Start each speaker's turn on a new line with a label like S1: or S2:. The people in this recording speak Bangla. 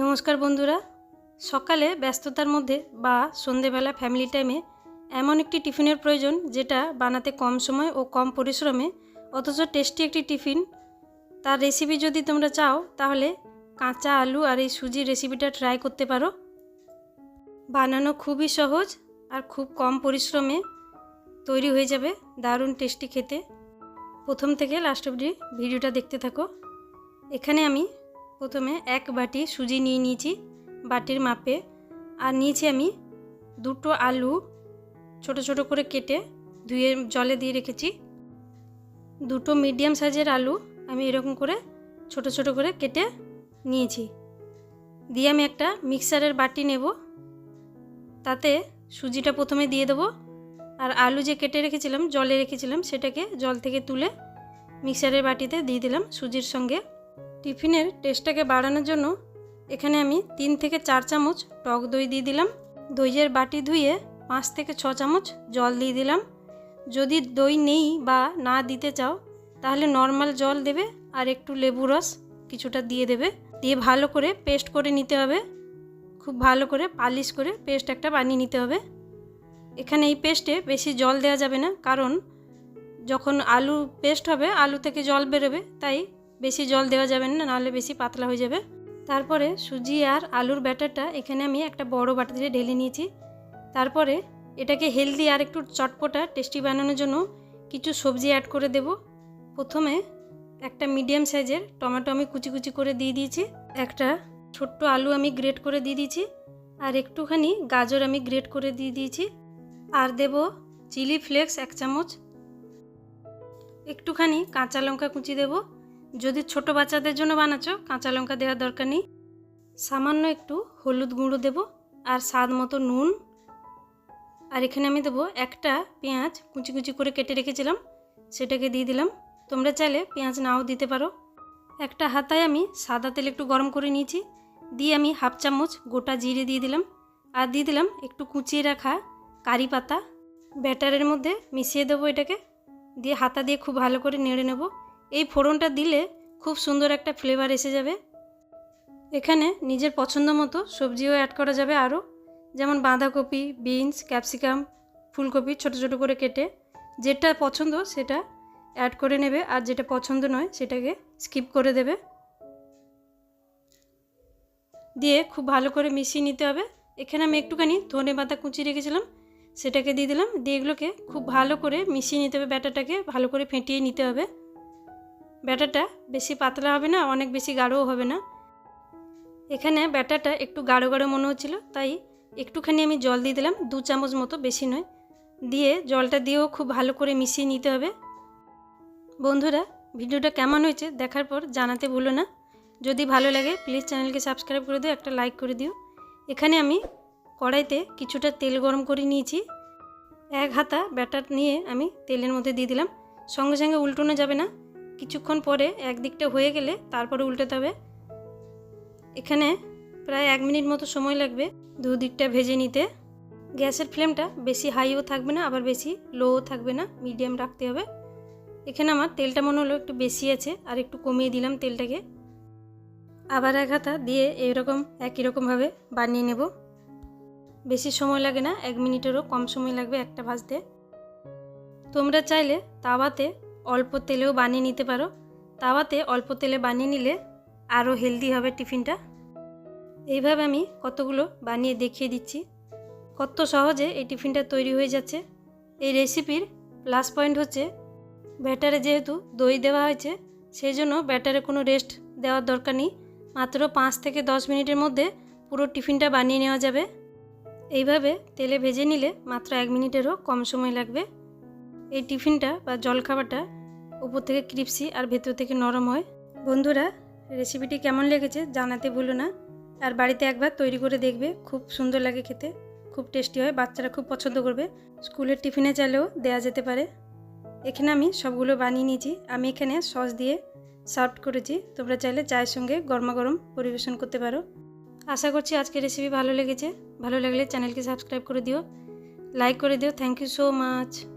S1: নমস্কার বন্ধুরা। সকালে ব্যস্ততার মধ্যে বা সন্ধেবেলা ফ্যামিলি টাইমে এমন একটি টিফিনের প্রয়োজন যেটা বানাতে কম সময় ও কম পরিশ্রমে, অথচ টেস্টি একটি টিফিন। তার রেসিপি যদি তোমরা চাও, তাহলে কাঁচা আলু আর এই সুজির রেসিপিটা ট্রাই করতে পারো। বানানো খুবই সহজ আর খুব কম পরিশ্রমে তৈরি হয়ে যাবে দারুণ টেস্টি খেতে। প্রথম থেকে লাস্ট অবধি ভিডিওটা দেখতে থাকো। এখানে আমি প্রথমে এক বাটি সুজি নিয়ে নিয়েছি বাটির মাপে আর নিয়েছি আমি দুটো আলু ছোট ছোট করে কেটে ধুয়ে জলে দিয়ে রেখেছি। দুটো মিডিয়াম সাইজের আলু আমি এরকম করে ছোট ছোট করে কেটে নিয়েছি। দিয়ে আমি একটা মিক্সারের বাটি নেব। তাতে সুজিটা প্রথমে দিয়ে দেবো আর আলু যে কেটে রেখেছিলাম, জলে রেখেছিলাম, সেটাকে জল থেকে তুলে মিক্সারের বাটিতে দিয়ে দিলাম সুজির সঙ্গে। টিফিনের টেস্টটাকে বাড়ানোর জন্য এখানে আমি তিন থেকে চার চামচ টক দই দিয়ে দিলাম। দইয়ের বাটি ধুয়ে পাঁচ থেকে ছ চামচ জল দিয়ে দিলাম। যদি দই নেই বা না দিতে চাও, তাহলে নর্মাল জল দেবে আর একটু লেবু রস কিছুটা দিয়ে দেবে। দিয়ে ভালো করে পেস্ট করে নিতে হবে। খুব ভালো করে পালিশ করে পেস্ট একটা বানিয়ে নিতে হবে। এখানে এই পেস্টে বেশি জল দেওয়া যাবে না, কারণ যখন আলু পেস্ট হবে, আলু থেকে জল বেরোবে, তাই বেশি জল দেওয়া যাবে না, নাহলে বেশি পাতলা হয়ে যাবে। তারপরে সুজি আর আলুর ব্যাটারটা এখানে আমি একটা বড় বাটিতে ঢেলে নিয়েছি। তারপরে এটাকে হেলদি আর একটু চটপটা, টেস্টি বানানোর জন্য কিছু সবজি অ্যাড করে দেব। প্রথমে একটা মিডিয়াম সাইজের টমেটো আমি কুচি কুচি করে দিয়ে দিয়েছি। একটা ছোট্ট আলু আমি গ্রেট করে দিয়ে দিয়েছি। আর একটুখানি গাজর আমি গ্রেট করে দিয়ে দিয়েছি। আর দেব চিলি ফ্লেক্স এক চামচ। একটুখানি কাঁচা লঙ্কা কুচি দেব। যদি ছোট বাচ্চাদের জন্য বানাচ্ছ, কাঁচা লঙ্কা দেওয়ার দরকার নেই। সামান্য একটু হলুদ গুঁড়ো দেব আর স্বাদ মতো নুন। আর এখানে আমি দেবো একটা পেঁয়াজ কুচি কুচি করে কেটে রেখেছিলাম, সেটাকে দিয়ে দিলাম। তোমরা চাইলে পেঁয়াজ নাও দিতে পারো। একটা হাতায় আমি সাদা তেল একটু গরম করে নিয়েছি, দিয়ে আমি হাফ চামচ গোটা জিরে দিয়ে দিলাম। আর দিয়ে দিলাম একটু কুচিয়ে রাখা কারি পাতা। ব্যাটারের মধ্যে মিশিয়ে দেবো এটাকে, দিয়ে হাতা দিয়ে খুব ভালো করে নেড়ে নেব। এই ফোড়নটা দিলে খুব সুন্দর একটা ফ্লেভার এসে যাবে। এখানে নিজের পছন্দ মতো সবজিও অ্যাড করা যাবে আরও। যেমন বাঁধাকপি বিনস ক্যাপসিকাম ফুলকপি ছোট ছোট করে কেটে যেটা পছন্দ সেটা অ্যাড করে নেবে আর যেটা পছন্দ নয় সেটাকে স্কিপ করে দেবে। দিয়ে খুব ভালো করে মিশিয়ে নিতে হবে। এখানে আমি একটুখানি ধনে পাতা কুচি রেখেছিলাম, সেটাকে দিয়ে দিলাম। দিয়ে এগুলোকে খুব ভালো করে মিশিয়ে নিতে হবে, ব্যাটারটাকে ভালো করে ফেটিয়ে নিতে হবে। ব্যাটারটা বেশি পাতলা হবে না, অনেক বেশি গাঢ়ও হবে না। এখানে ব্যাটারটা একটু গাঢ় গাঢ় মনে হচ্ছিল, তাই একটুখানি আমি জল দিয়ে দিলাম, দু চামচ মতো বেশি নয়। দিয়ে জলটা দিয়েও খুব ভালো করে মিশিয়ে নিতে হবে। বন্ধুরা, ভিডিওটা কেমন হয়েছে দেখার পর জানাতে ভুলো না। যদি ভালো লাগে প্লিজ চ্যানেলকে সাবস্ক্রাইব করে দিও, একটা লাইক করে দিও। এখানে আমি কড়াইতে কিছুটা তেল গরম করে নিয়েছি। এক হাতা ব্যাটার নিয়ে আমি তেলের মধ্যে দিয়ে দিলাম। সঙ্গে সঙ্গে উল্টোনো যাবে না। কিছুক্ষণ পরে একদিকটা হয়ে গেলে তারপরে উল্টাতে হবে। এখানে প্রায় এক মিনিট মতো সময় লাগবে দুদিকটা ভেজে নিতে। গ্যাসের ফ্লেমটা বেশি হাইও থাকবে না, আবার বেশি লোও থাকবে না, মিডিয়াম রাখতে হবে। এখানে আমার তেলটা মনে হলো একটু বেশি আছে, আর একটু কমিয়ে দিলাম তেলটাকে। আবার এক হাতা দিয়ে এরকম, একই রকমভাবে বানিয়ে নেব। বেশি সময় লাগে না, এক মিনিটেরও কম সময় লাগবে একটা ভাজতে। তোমরা চাইলে তাওয়াতে অল্প তেলেও বানিয়ে নিতে পারো। তাওয়াতে অল্প তেলে বানিয়ে নিলে আরও হেলদি হবে টিফিনটা। এইভাবে আমি কতগুলো বানিয়ে দেখিয়ে দিচ্ছি। কত সহজে এই টিফিনটা তৈরি হয়ে যাচ্ছে। এই রেসিপির প্লাস পয়েন্ট হচ্ছে, ব্যাটারে যেহেতু দই দেওয়া হয়েছে সেই জন্য ব্যাটারে কোনো রেস্ট দেওয়ার দরকার নেই। মাত্র পাঁচ থেকে দশ মিনিটের মধ্যে পুরো টিফিনটা বানিয়ে নেওয়া যাবে। এইভাবে তেলে ভেজে নিলে মাত্র এক মিনিটেরও কম সময় লাগবে। এই টিফিনটা বা জলখাবারটা উপর থেকে ক্রিপসি আর ভেতর থেকে নরম হয়। বন্ধুরা রেসিপিটি কেমন লেগেছে জানাতে ভুলো না। আর বাড়িতে একবার তৈরি করে দেখবে, খুব সুন্দর লাগে খেতে। খুব টেস্টি হয়, বাচ্চারা খুব পছন্দ করবে। স্কুলের টিফিনে চাইলেও দেওয়া যেতে পারে। এখানে আমি সবগুলো বানিয়ে নিয়েছি। আমি এখানে সস দিয়ে সার্ভ করেছি। তোমরা চাইলে চায়ের সঙ্গে গরমা গরম পরিবেশন করতে পারো। আশা করছি আজকের রেসিপি ভালো লেগেছে। ভালো লাগলে চ্যানেলকে সাবস্ক্রাইব করে দিও। লাইক করে দিও। Thank you so much